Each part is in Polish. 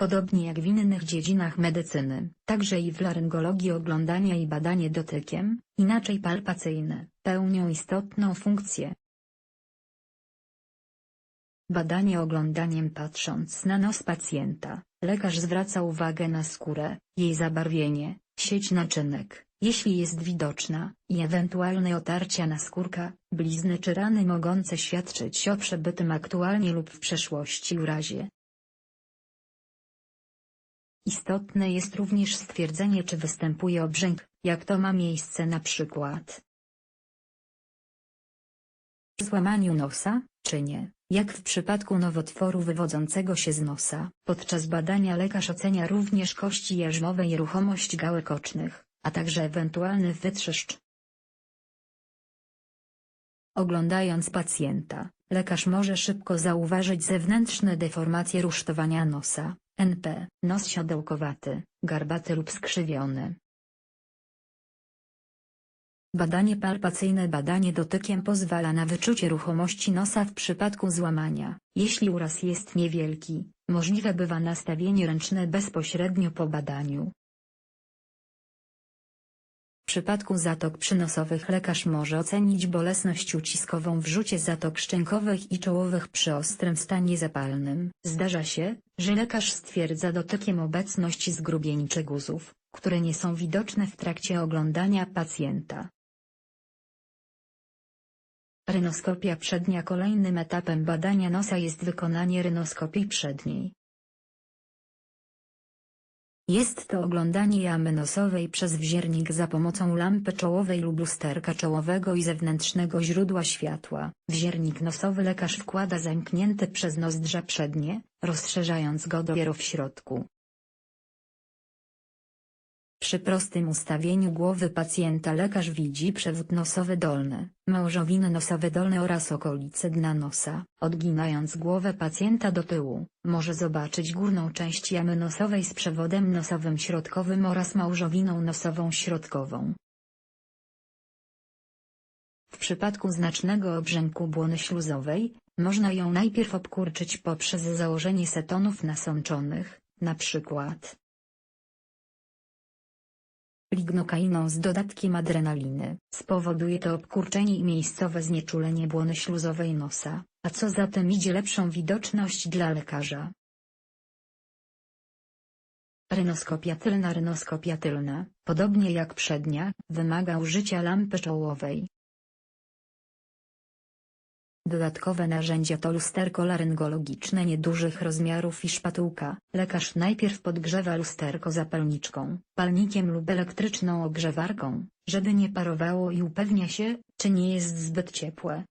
Podobnie jak w innych dziedzinach medycyny, także i w laryngologii oglądanie i badanie dotykiem, inaczej palpacyjne, pełnią istotną funkcję. Badanie oglądaniem patrząc na nos pacjenta, lekarz zwraca uwagę na skórę, jej zabarwienie, sieć naczynek, jeśli jest widoczna, i ewentualne otarcia naskórka, blizny czy rany mogące świadczyć o przebytym aktualnie lub w przeszłości urazie. Istotne jest również stwierdzenie czy występuje obrzęk, jak to ma miejsce na przykład w złamaniu nosa, czy nie, jak w przypadku nowotworu wywodzącego się z nosa. Podczas badania lekarz ocenia również kości jarzmowe i ruchomość gałek ocznych, a także ewentualny wytrzeszcz. Oglądając pacjenta, lekarz może szybko zauważyć zewnętrzne deformacje rusztowania nosa, NP, nos siodełkowaty, garbaty lub skrzywiony. Badanie palpacyjne Badanie dotykiem pozwala na wyczucie ruchomości nosa w przypadku złamania. Jeśli uraz jest niewielki, możliwe bywa nastawienie ręczne bezpośrednio po badaniu. W przypadku zatok przynosowych lekarz może ocenić bolesność uciskową w rzucie zatok szczękowych i czołowych przy ostrym stanie zapalnym. Zdarza się, że lekarz stwierdza dotykiem obecność zgrubień czy guzów, które nie są widoczne w trakcie oglądania pacjenta. Rynoskopia przednia Kolejnym etapem badania nosa jest wykonanie rynoskopii przedniej. Jest to oglądanie jamy nosowej przez wziernik za pomocą lampy czołowej lub lusterka czołowego i zewnętrznego źródła światła. Wziernik nosowy lekarz wkłada zamknięty przez nozdrza przednie, rozszerzając go dopiero w środku. Przy prostym ustawieniu głowy pacjenta lekarz widzi przewód nosowy dolny, małżowiny nosowe dolne oraz okolice dna nosa. Odginając głowę pacjenta do tyłu, może zobaczyć górną część jamy nosowej z przewodem nosowym środkowym oraz małżowiną nosową środkową. W przypadku znacznego obrzęku błony śluzowej, można ją najpierw obkurczyć poprzez założenie setonów nasączonych, na przykład lignokainą z dodatkiem adrenaliny. Spowoduje to obkurczenie i miejscowe znieczulenie błony śluzowej nosa, a co za tym idzie lepszą widoczność dla lekarza. Rynoskopia tylna Rynoskopia tylna, podobnie jak przednia, wymaga użycia lampy czołowej. Dodatkowe narzędzia to lusterko laryngologiczne niedużych rozmiarów i szpatułka. Lekarz najpierw podgrzewa lusterko zapalniczką, palnikiem lub elektryczną ogrzewarką, żeby nie parowało i upewnia się, czy nie jest zbyt ciepłe.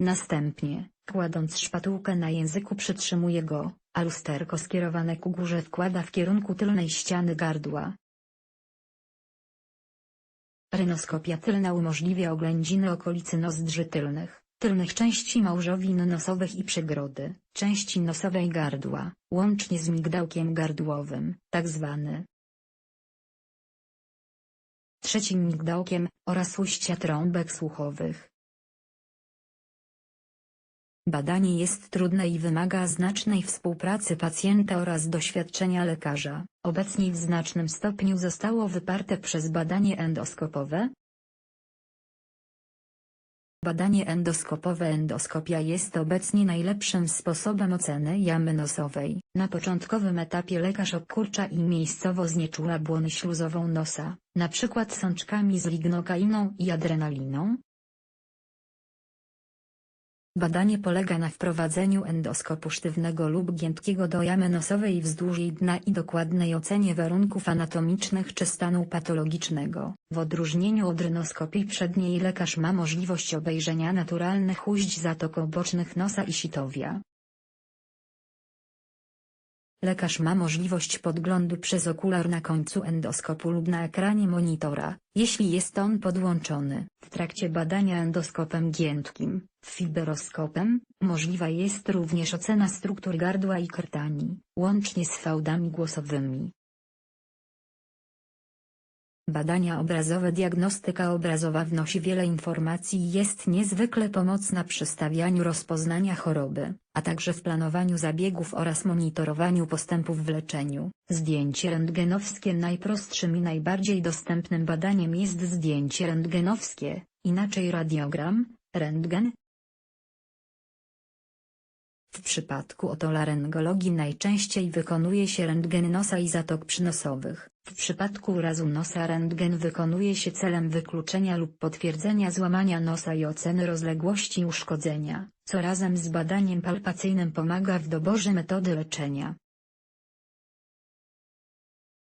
Następnie, kładąc szpatułkę na języku przytrzymuje go, a lusterko skierowane ku górze wkłada w kierunku tylnej ściany gardła, Rynoskopia tylna umożliwia oględziny okolicy nozdrzy tylnych, tylnych części małżowin nosowych i przegrody, części nosowej gardła, łącznie z migdałkiem gardłowym, tzw. trzecim migdałkiem, oraz ujścia trąbek słuchowych. Badanie jest trudne i wymaga znacznej współpracy pacjenta oraz doświadczenia lekarza. Obecnie w znacznym stopniu zostało wyparte przez badanie endoskopowe. Badanie endoskopowe Endoskopia jest obecnie najlepszym sposobem oceny jamy nosowej. Na początkowym etapie lekarz obkurcza i miejscowo znieczula błonę śluzową nosa, np. sączkami z lignokainą i adrenaliną, Badanie polega na wprowadzeniu endoskopu sztywnego lub giętkiego do jamy nosowej wzdłuż jej dna i dokładnej ocenie warunków anatomicznych czy stanu patologicznego. W odróżnieniu od rynoskopii przedniej lekarz ma możliwość obejrzenia naturalnych ujść zatok obocznych nosa i sitowia. Lekarz ma możliwość podglądu przez okular na końcu endoskopu lub na ekranie monitora, jeśli jest on podłączony. W trakcie badania endoskopem giętkim, fiberoskopem, możliwa jest również ocena struktur gardła i krtani, łącznie z fałdami głosowymi. Badania obrazowe Diagnostyka obrazowa wnosi wiele informacji i jest niezwykle pomocna przy stawianiu rozpoznania choroby, a także w planowaniu zabiegów oraz monitorowaniu postępów w leczeniu. Zdjęcie rentgenowskie Najprostszym i najbardziej dostępnym badaniem jest zdjęcie rentgenowskie, inaczej radiogram, rentgen, w przypadku otolaryngologii najczęściej wykonuje się rentgen nosa i zatok przynosowych. W przypadku urazu nosa rentgen wykonuje się celem wykluczenia lub potwierdzenia złamania nosa i oceny rozległości uszkodzenia, co razem z badaniem palpacyjnym pomaga w doborze metody leczenia.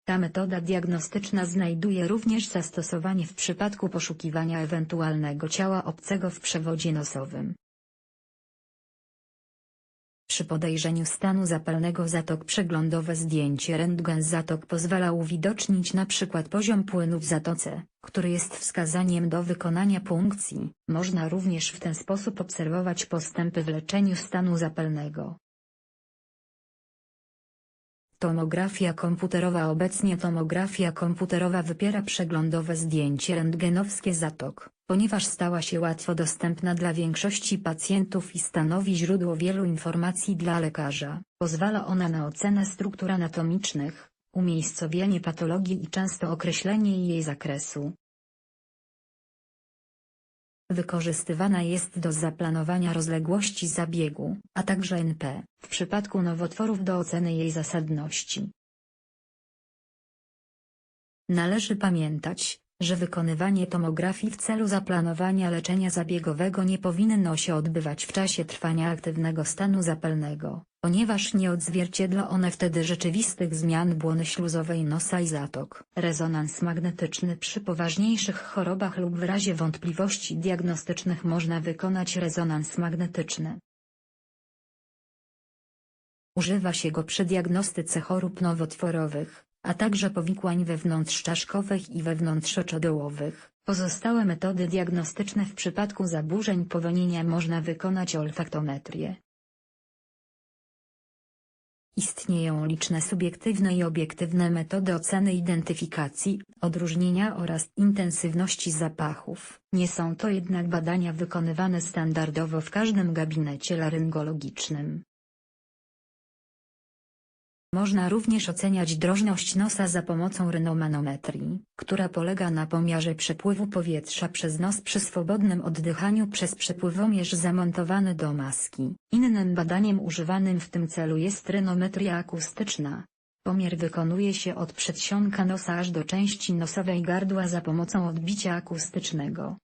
Ta metoda diagnostyczna znajduje również zastosowanie w przypadku poszukiwania ewentualnego ciała obcego w przewodzie nosowym. Przy podejrzeniu stanu zapalnego zatok przeglądowe zdjęcie rentgen zatok pozwala uwidocznić np. poziom płynu w zatoce, który jest wskazaniem do wykonania punkcji. Można również w ten sposób obserwować postępy w leczeniu stanu zapalnego. Tomografia komputerowa Obecnie tomografia komputerowa wypiera przeglądowe zdjęcie rentgenowskie zatok, ponieważ stała się łatwo dostępna dla większości pacjentów i stanowi źródło wielu informacji dla lekarza. Pozwala ona na ocenę struktur anatomicznych, umiejscowienie patologii i często określenie jej zakresu. Wykorzystywana jest do zaplanowania rozległości zabiegu, a także NP, w przypadku nowotworów do oceny jej zasadności. Należy pamiętać, że wykonywanie tomografii w celu zaplanowania leczenia zabiegowego nie powinno się odbywać w czasie trwania aktywnego stanu zapalnego, ponieważ nie odzwierciedla one wtedy rzeczywistych zmian błony śluzowej nosa i zatok. Rezonans magnetyczny przy poważniejszych chorobach lub w razie wątpliwości diagnostycznych można wykonać rezonans magnetyczny. Używa się go przy diagnostyce chorób nowotworowych, a także powikłań wewnątrzczaszkowych i wewnątrzoczodołowych. Pozostałe metody diagnostyczne w przypadku zaburzeń powonienia można wykonać olfaktometrię. Istnieją liczne subiektywne i obiektywne metody oceny identyfikacji, odróżnienia oraz intensywności zapachów. Nie są to jednak badania wykonywane standardowo w każdym gabinecie laryngologicznym. Można również oceniać drożność nosa za pomocą rynomanometrii, która polega na pomiarze przepływu powietrza przez nos przy swobodnym oddychaniu przez przepływomierz zamontowany do maski. Innym badaniem używanym w tym celu jest rynometria akustyczna. Pomiar wykonuje się od przedsionka nosa aż do części nosowej gardła za pomocą odbicia akustycznego.